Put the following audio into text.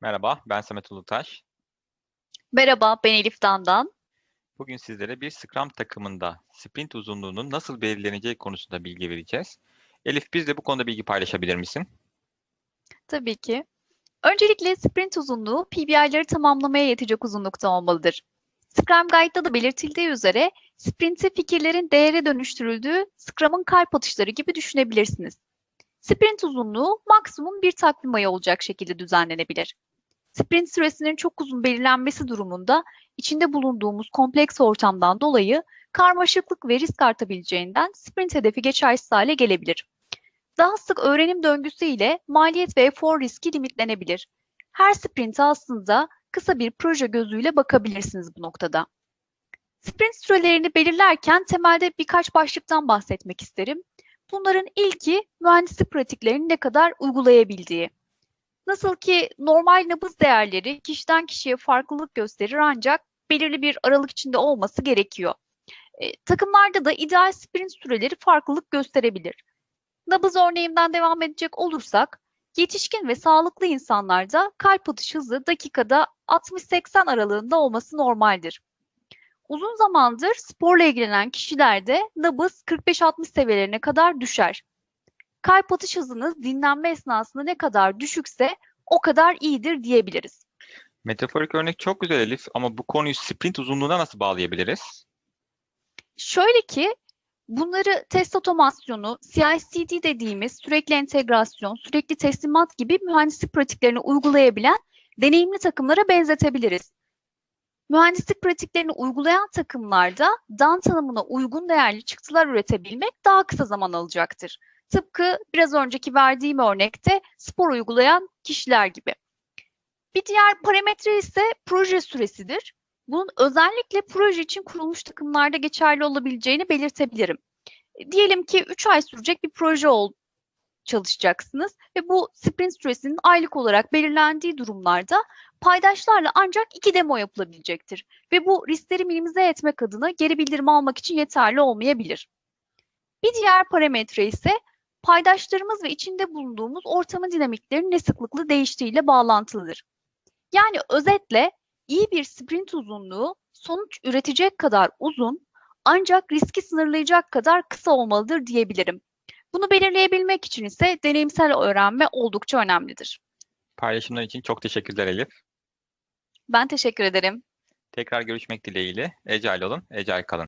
Merhaba, ben Samet Ulutaş. Merhaba, ben Elif Dandan. Bugün sizlere bir Scrum takımında sprint uzunluğunun nasıl belirleneceği konusunda bilgi vereceğiz. Elif, biz de bu konuda bilgi paylaşabilir misin? Tabii ki. Öncelikle sprint uzunluğu PBI'ları tamamlamaya yetecek uzunlukta olmalıdır. Scrum Guide'da da belirtildiği üzere sprint'i fikirlerin değere dönüştürüldüğü Scrum'ın kalp atışları gibi düşünebilirsiniz. Sprint uzunluğu maksimum bir takvim ayı olacak şekilde düzenlenebilir. Sprint süresinin çok uzun belirlenmesi durumunda içinde bulunduğumuz kompleks ortamdan dolayı karmaşıklık ve risk artabileceğinden sprint hedefi geçersiz hale gelebilir. Daha sık öğrenim döngüsü ile maliyet ve efor riski limitlenebilir. Her sprinte aslında kısa bir proje gözüyle bakabilirsiniz bu noktada. Sprint sürelerini belirlerken temelde birkaç başlıktan bahsetmek isterim. Bunların ilki mühendislik pratiklerini ne kadar uygulayabildiği. Nasıl ki normal nabız değerleri kişiden kişiye farklılık gösterir ancak belirli bir aralık içinde olması gerekiyor. E, takımlarda da ideal sprint süreleri farklılık gösterebilir. Nabız örneğimden devam edecek olursak, yetişkin ve sağlıklı insanlarda kalp atış hızı dakikada 60-80 aralığında olması normaldir. Uzun zamandır sporla ilgilenen kişilerde nabız 45-60 seviyelerine kadar düşer. Kalp atış hızınız dinlenme esnasında ne kadar düşükse o kadar iyidir diyebiliriz. Metaforik örnek çok güzel Elif ama bu konuyu sprint uzunluğuna nasıl bağlayabiliriz? Şöyle ki bunları test otomasyonu, CI/CD dediğimiz sürekli entegrasyon, sürekli teslimat gibi mühendislik pratiklerini uygulayabilen deneyimli takımlara benzetebiliriz. Mühendislik pratiklerini uygulayan takımlarda dan tanımına uygun değerli çıktılar üretebilmek daha kısa zaman alacaktır. Tıpkı biraz önceki verdiğim örnekte spor uygulayan kişiler gibi. Bir diğer parametre ise proje süresidir. Bunun özellikle proje için kurulmuş takımlarda geçerli olabileceğini belirtebilirim. Diyelim ki 3 ay sürecek bir proje ol çalışacaksınız ve bu sprint süresinin aylık olarak belirlendiği durumlarda paydaşlarla ancak iki demo yapılabilecektir ve bu riskleri minimize etmek adına geri bildirim almak için yeterli olmayabilir. Bir diğer parametre ise paydaşlarımız ve içinde bulunduğumuz ortamın dinamiklerinin ne sıklıkla değiştiğiyle bağlantılıdır. Yani özetle iyi bir sprint uzunluğu sonuç üretecek kadar uzun ancak riski sınırlayacak kadar kısa olmalıdır diyebilirim. Bunu belirleyebilmek için ise deneyimsel öğrenme oldukça önemlidir. Paylaşımlar için çok teşekkürler Elif. Ben teşekkür ederim. Tekrar görüşmek dileğiyle. Ecel olun, ecel kalın.